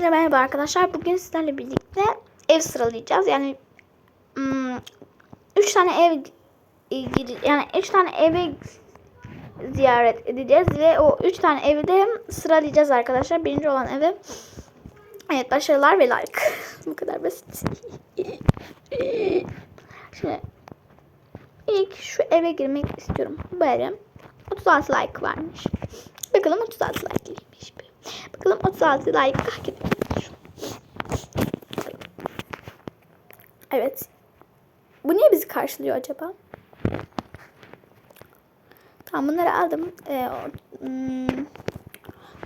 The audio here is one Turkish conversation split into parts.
Hepinize merhaba arkadaşlar. Bugün sizlerle birlikte ev sıralayacağız. Yani 3 tane ev yani 3 tane eve ziyaret edeceğiz ve o 3 tane evi de sıralayacağız arkadaşlar. Birinci olan eve Evet başarılar ve like. Bu kadar basit. Şimdi ilk şu eve girmek istiyorum. Eve 36 like varmış. Bakalım 36 like gelmiş. Bakalım 36 like hak ediyormuş. Evet. Bu niye bizi karşılıyor acaba? Tamam bunları aldım. Ee, hmm,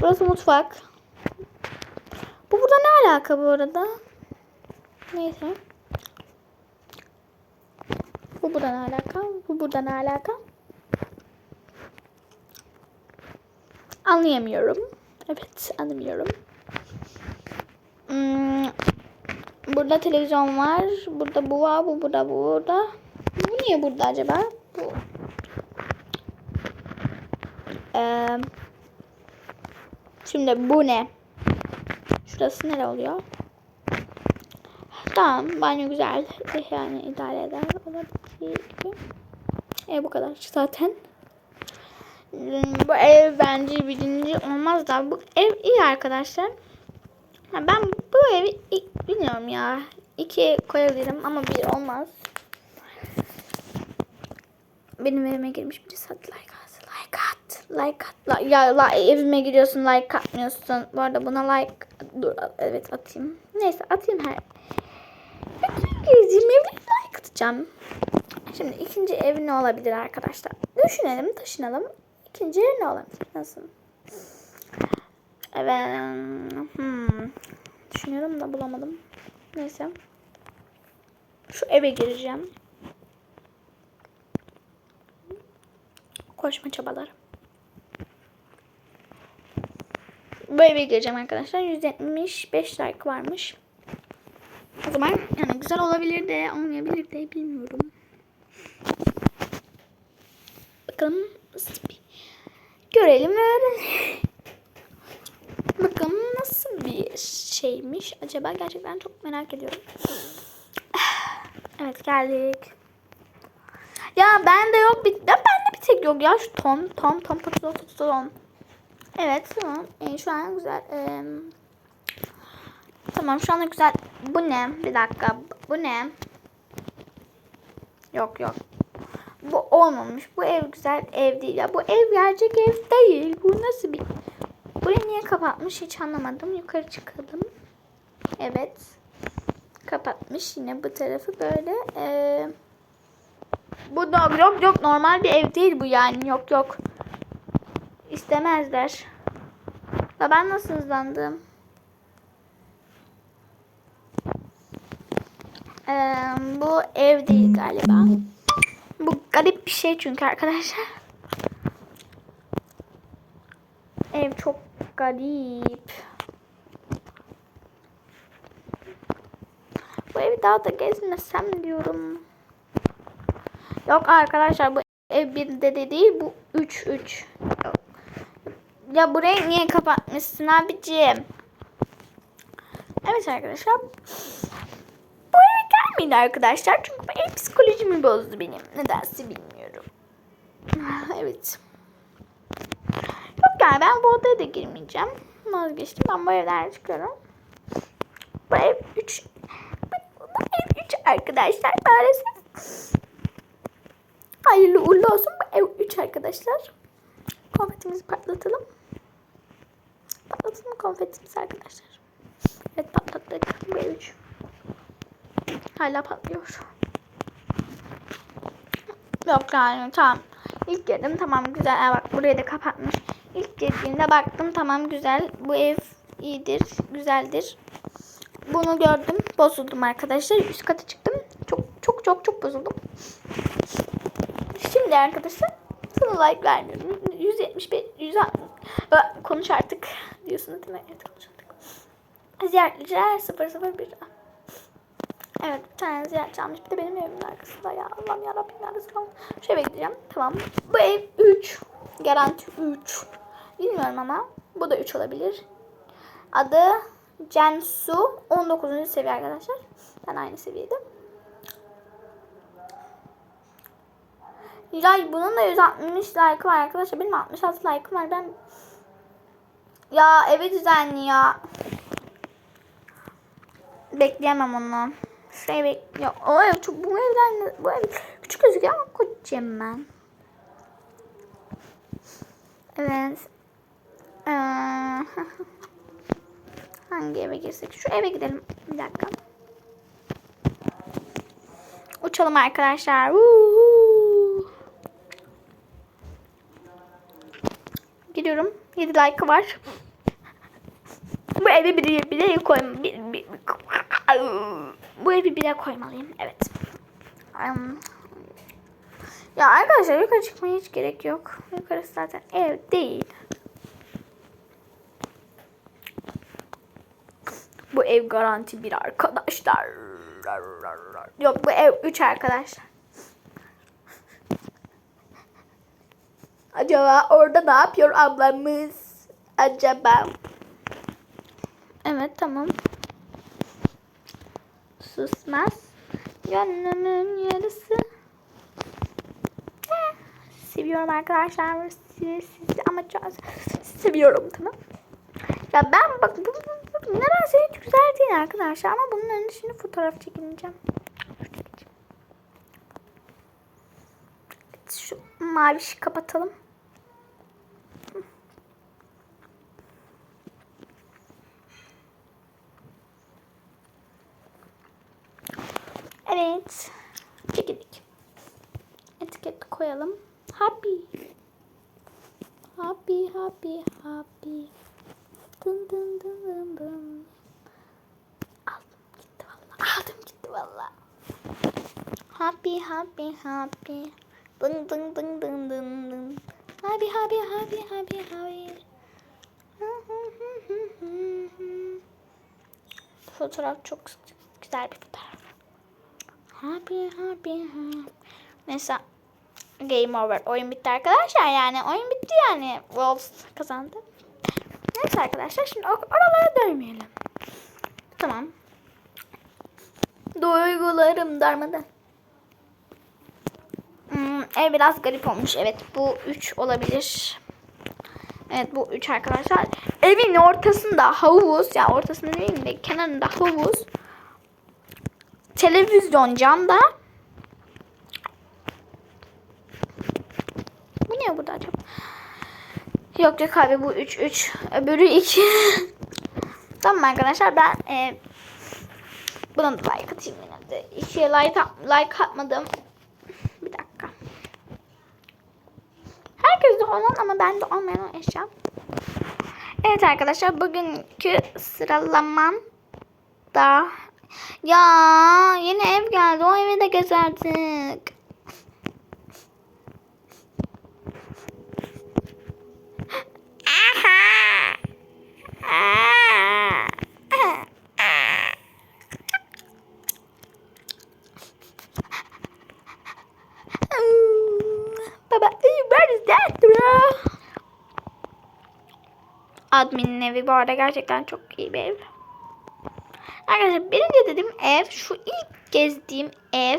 burası mutfak. Bu burada ne alaka bu arada? Neyse. Bu burada ne alaka? Bu burada ne alaka? Anlayamıyorum. Evet anlamıyorum. Hmm, burada televizyon var. Burada bu var. Bu burada bu burada. Bu niye burada acaba? Bu. Ee, şimdi bu ne? Şurası nere oluyor? Tamam banyo güzel. Yani idare eder. Olabildiği gibi. E bu kadar zaten. Bu ev bence birinci olmaz da bu ev iyi arkadaşlar. Ben bu evi bilmiyorum ya. İki koyabilirim ama bir olmaz. Benim evime girmiş birisi hadi like at. Like at. Like at. Ya la, evime giriyorsun like atmıyorsun. Bu arada buna like dur evet atayım. Neyse atayım her. Gezdiğim evde like atacağım. Şimdi ikinci ev ne olabilir arkadaşlar? Düşünelim, taşınalım. İkinci ev ne olabilir? Nasıl? Evet. Hmm. Düşünüyorum da bulamadım. Neyse. Şu eve gireceğim. Koşma çabaları. Bu eve gireceğim arkadaşlar. 175 like varmış. O zaman yani güzel olabilir de olmayabilir de bilmiyorum. Bakalım görelim ve. Bakalım nasıl bir şeymiş acaba gerçekten çok merak ediyorum. Evet geldik. Ya bende yok bir ya bende bir tek yok ya şu ton ton ton ton ton. Evet tamam. Ee, şu an güzel. Ee, tamam şu anda güzel. Bu ne? Bir dakika. Bu ne? Yok yok. Bu olmamış. Bu ev güzel ev değil ya. Bu ev gerçek ev değil. Bu nasıl bir... Burayı niye kapatmış hiç anlamadım. Yukarı çıkalım. Evet. Kapatmış yine bu tarafı böyle. Ee, bu da yok yok normal bir ev değil bu yani. Yok yok. İstemezler. Da ben nasıl hızlandım? Ee, bu ev değil galiba. Bu garip bir şey çünkü arkadaşlar. Ev çok garip. Bu evi daha da gezmesem diyorum. Yok arkadaşlar bu ev bir de değil bu 3 3. Ya burayı niye kapatmışsın abicim? Evet arkadaşlar. Bu eve gelmeyin arkadaşlar. Çünkü bu ev psikolojimi bozdu benim. Nedense bilmiyorum. evet. Yok yani ben bu odaya da girmeyeceğim. Vazgeçtim. Ben bu evden çıkıyorum. Bu ev 3 bu, bu ev 3 arkadaşlar maalesef. Hayırlı uğurlu olsun. Bu ev 3 arkadaşlar. Konfetimizi patlatalım. Patlatalım konfetimizi arkadaşlar. Evet patlattık. Bu ev 3. Hala patlıyor. Yok yani tamam. İlk girdim tamam güzel. Aa, bak burayı da kapatmış. İlk girdiğimde baktım tamam güzel. Bu ev iyidir, güzeldir. Bunu gördüm. Bozuldum arkadaşlar. Üst kata çıktım. Çok çok çok çok bozuldum. Şimdi arkadaşlar sana like vermiyorum. 175 100 Aa, konuş artık diyorsunuz değil mi? Evet konuş artık. Ziyaretçiler 001 Evet bir tane ziyaretçi almış. Bir de benim evimin arkasında ya. Allah'ım yarabbim yarabbim. Şöyle bekleyeceğim. Tamam. Bu ev 3. Garanti 3. Bilmiyorum ama. Bu da 3 olabilir. Adı Censu 19. seviye arkadaşlar. Ben aynı seviyede. Ya bunun da 160 like var arkadaşlar. Benim 66 like'ım var. Ben ya evi düzenli ya. Bekleyemem onu. Şey bekliyor. O ev çok bu evden bu ev küçük gözüküyor ama kocaman. Evet. Ee, hangi eve girsek? Şu eve gidelim. Bir dakika. Uçalım arkadaşlar. Woohoo. Gidiyorum. 7 like var. Bu evi bir bire koyma. Bir, bir, bu evi bire koymalıyım. Evet. Um, ya arkadaşlar yukarı çıkmaya hiç gerek yok. Yukarısı zaten ev değil. Bu ev garanti bir arkadaşlar. Yok bu ev 3 arkadaşlar. Acaba orada ne yapıyor ablamız? Acaba. Evet tamam. Susmaz. Gönlümün yarısı. Eh, Seviyorum arkadaşlar. Sizi, sizi ama çok seviyorum tamam. Ya ben bak bu nedense hiç güzel değil arkadaşlar ama bunun önünde şimdi fotoğraf çekineceğim. Şu mavi ışığı kapatalım. Evet. Çekildik. Etiket koyalım. Happy. Happy, happy, happy. Dın dın dın dın dın. Aldım gitti valla. Aldım gitti valla. Happy, happy, happy. Dın dın dın dın dın dın. Happy, happy, happy, happy, happy. Fotoğraf çok güzel bir fotoğraf. Happy, happy, happy. Neyse. Game over. Oyun bitti arkadaşlar. Yani oyun bitti yani. Wolves kazandı. Neyse arkadaşlar. Şimdi or- oralara dönmeyelim. Tamam. Duygularım darmadan. Hmm, ev biraz garip olmuş. Evet bu 3 olabilir. Evet bu 3 arkadaşlar. Evin ortasında havuz. Ya yani ortasında değil de kenarında havuz. Televizyon camda. Bu ne burada acaba? Yok yok abi bu 3 3. Öbürü 2. tamam arkadaşlar ben e, buna da like atayım yine de. İkiye like, like atmadım. Bir dakika. Herkes de olan ama ben de olmayan eşya. Evet arkadaşlar bugünkü sıralamam da ya yeni ev geldi. O evi de gezerdik. Admin'in evi bu arada gerçekten çok iyi bir ev. Arkadaşlar birinci dediğim ev şu ilk gezdiğim ev.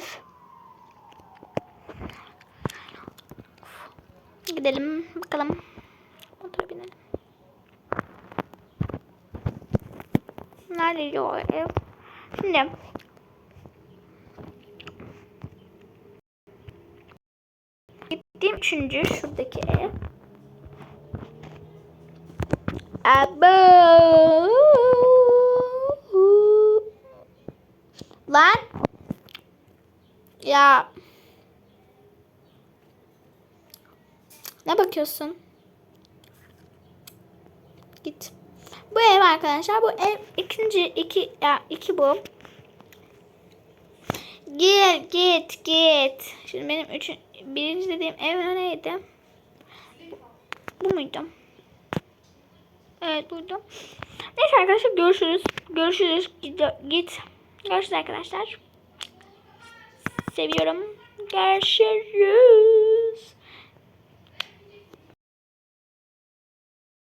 Gidelim bakalım. Motora binelim. Nerede o ev? Şimdi gittiğim üçüncü şuradaki ev. Abo. Lan. Ya. Ne bakıyorsun? Git. Bu ev arkadaşlar. Bu ev ikinci iki ya iki bu. Git git git. Şimdi benim üçün, birinci dediğim ev neydi? Bu, bu muydu? Evet duydum. Neyse arkadaşlar görüşürüz. Görüşürüz. Git. git. Görüşürüz arkadaşlar. Seviyorum. Görüşürüz.